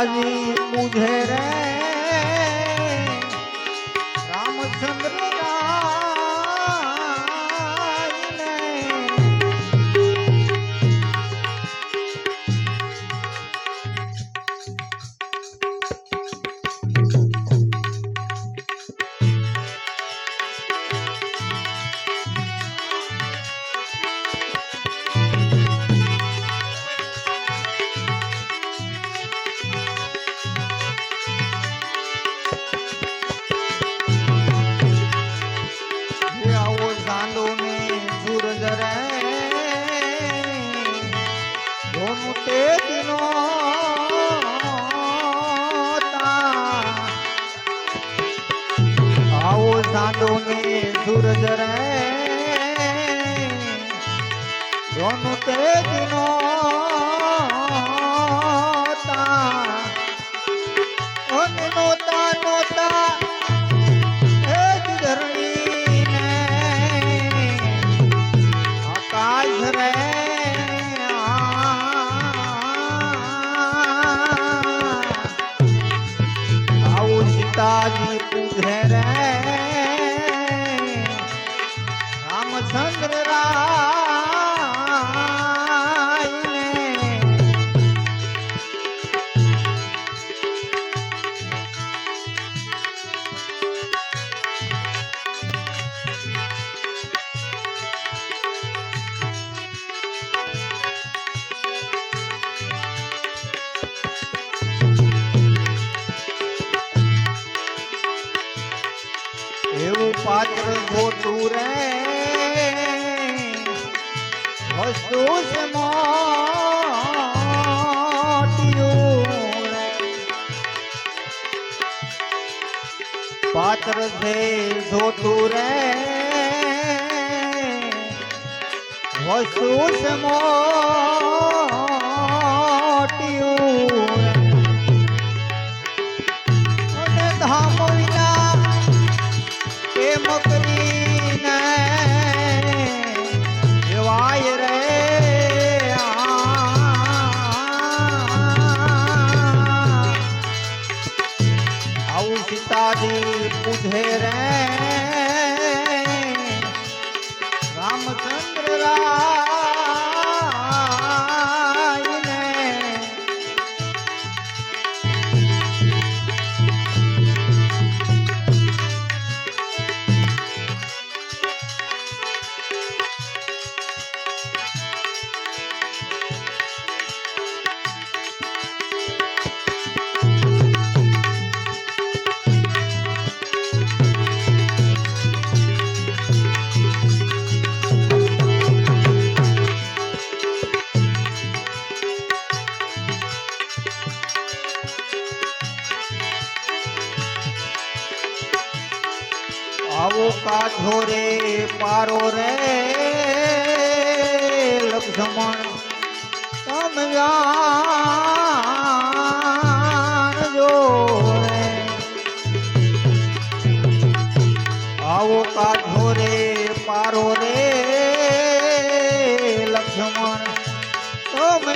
પિતાજી પૂજે રે તે દિનો. આવો સાંડો ને સૂરજ રે દોનું તે દિનો એવું પાત્ર ખોટું રે વસ્તુ. પાત્ર છે ખોટું રે વસ્તુ છે પૂછે રે. આવો કાઢો રે, પારો રે, લક્ષ્મણ. તમે જાણજો રે આવો કાઢો રે, પારો રે, લક્ષ્મણ. તમે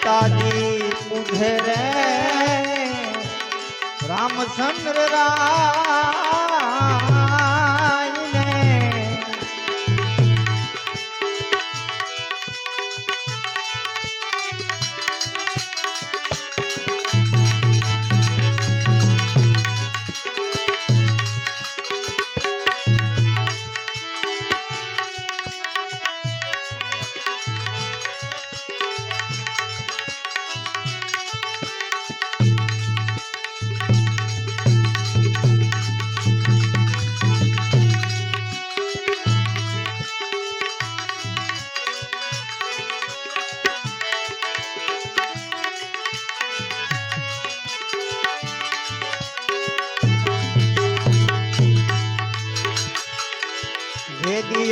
સીતાજી પૂછે રે. રામચંદ્ર રાયને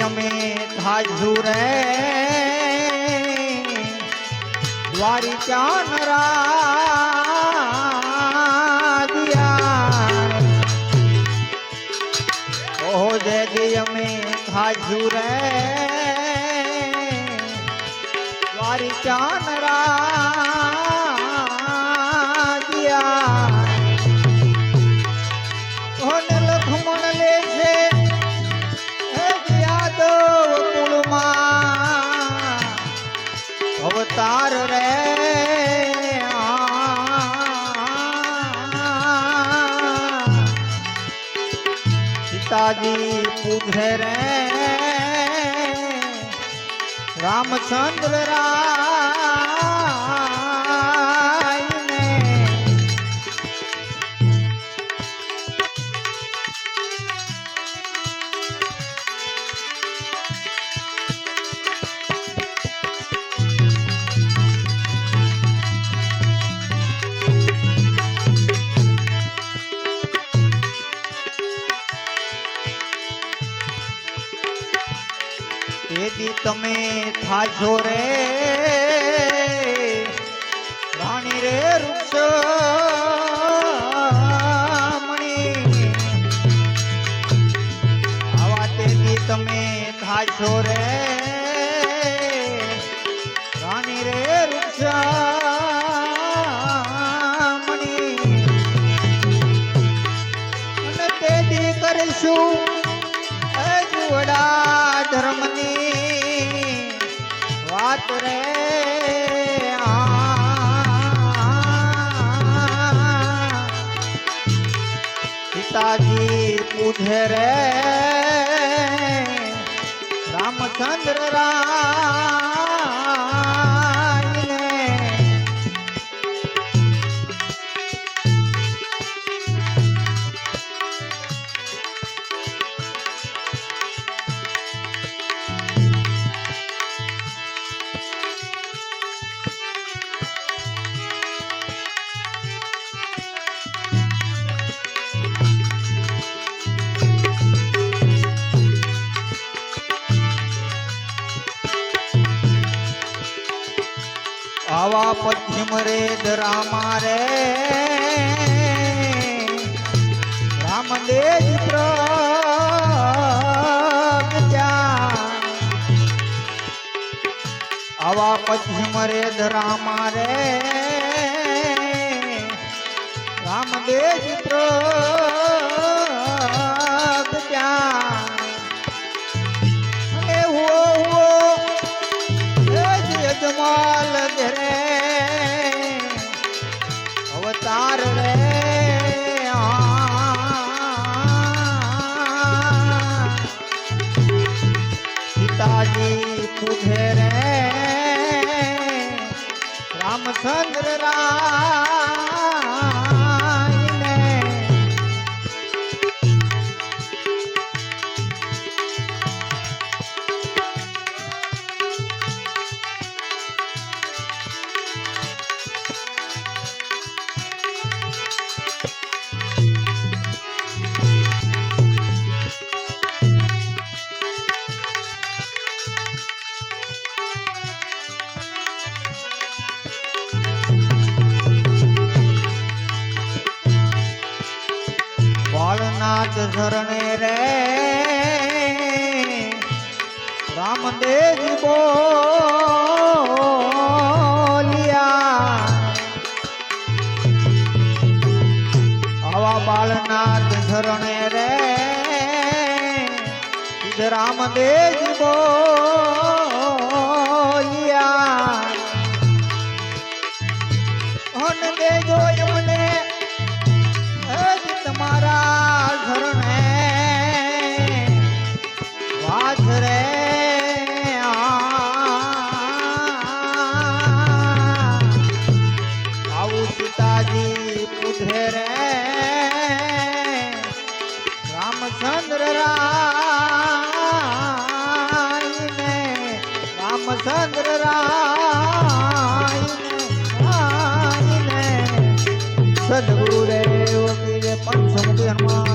અમે થાજુ રે દ્વારી ચાન રાજ્યા ઓહો દે દી અમે થાજુ રે દ્વારી ચાન રાજ્યા સીતાજી પૂછે રે. રામચંદ્ર રાય થાજો રે. રાણી રે મણી. આવા તેથી તમે થાજો રે. રાણી રે તેથી કરીશું. સીતાજી પૂછે રે રામચંદ્ર રાય આવા પશ્ચિમ રે રામા રે. રામદેવ આવા પશ્ચિમ રે રામા રે. રામદેવ પ્રગટ્યા વાળનાથ ધરણે રે. રામદેવ બોલિયા. આવા બાળનાથ ધરણે રે. રામદેવ બોલિયા. hermano.